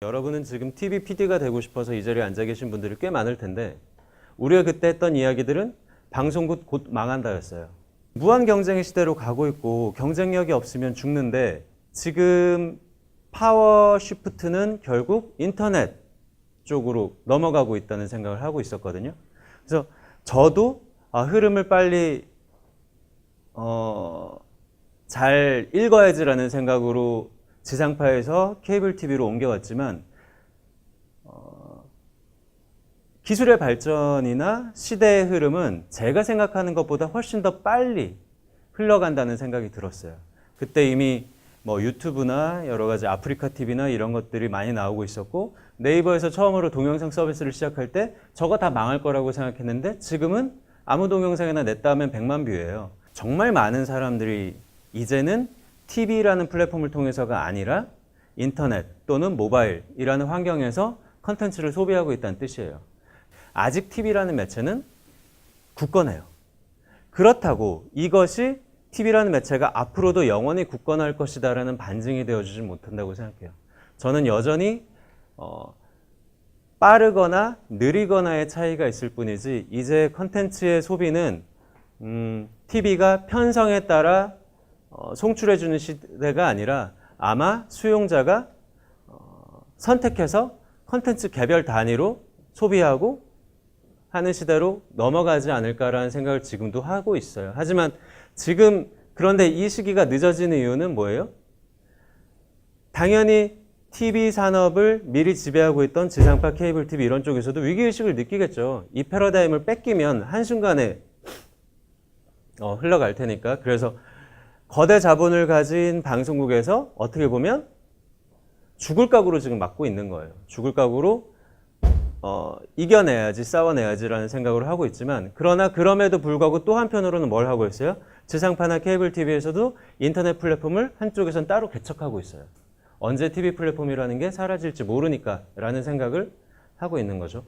여러분은 지금 TV PD가 되고 싶어서 이 자리에 앉아 계신 분들이 꽤 많을 텐데 우리가 그때 했던 이야기들은 방송국 곧 망한다였어요. 무한 경쟁의 시대로 가고 있고 경쟁력이 없으면 죽는데 지금 파워 쉬프트는 결국 인터넷 쪽으로 넘어가고 있다는 생각을 하고 있었거든요. 그래서 저도 아, 흐름을 빨리 어, 잘 읽어야지라는 생각으로 지상파에서 케이블 TV로 옮겨왔지만 어, 기술의 발전이나 시대의 흐름은 제가 생각하는 것보다 훨씬 더 빨리 흘러간다는 생각이 들었어요. 그때 이미 뭐 유튜브나 여러 가지 아프리카 TV나 이런 것들이 많이 나오고 있었고 네이버에서 처음으로 동영상 서비스를 시작할 때 저거 다 망할 거라고 생각했는데 지금은 아무 동영상이나 냈다 하면 100만 뷰예요. 정말 많은 사람들이 이제는 TV라는 플랫폼을 통해서가 아니라 인터넷 또는 모바일이라는 환경에서 컨텐츠를 소비하고 있다는 뜻이에요. 아직 TV라는 매체는 굳건해요. 그렇다고 이것이 TV라는 매체가 앞으로도 영원히 굳건할 것이다라는 반증이 되어주지 못한다고 생각해요. 저는 여전히 어, 빠르거나 느리거나의 차이가 있을 뿐이지 이제 컨텐츠의 소비는 음, TV가 편성에 따라 어, 송출해주는 시대가 아니라 아마 수용자가 어, 선택해서 컨텐츠 개별 단위로 소비하고 하는 시대로 넘어가지 않을까라는 생각을 지금도 하고 있어요. 하지만 지금 그런데 이 시기가 늦어지는 이유는 뭐예요? 당연히 TV 산업을 미리 지배하고 있던 지상파 케이블 TV 이런 쪽에서도 위기의식을 느끼겠죠. 이 패러다임을 뺏기면 한순간에 어, 흘러갈 테니까. 그래서 거대 자본을 가진 방송국에서 어떻게 보면 죽을 각오로 지금 막고 있는 거예요. 죽을 각오로 어, 이겨내야지, 싸워내야지라는 생각을 하고 있지만, 그러나 그럼에도 불구하고 또 한편으로는 뭘 하고 있어요? 지상파나 케이블 TV에서도 인터넷 플랫폼을 한쪽에선 따로 개척하고 있어요. 언제 TV 플랫폼이라는 게 사라질지 모르니까 라는 생각을 하고 있는 거죠.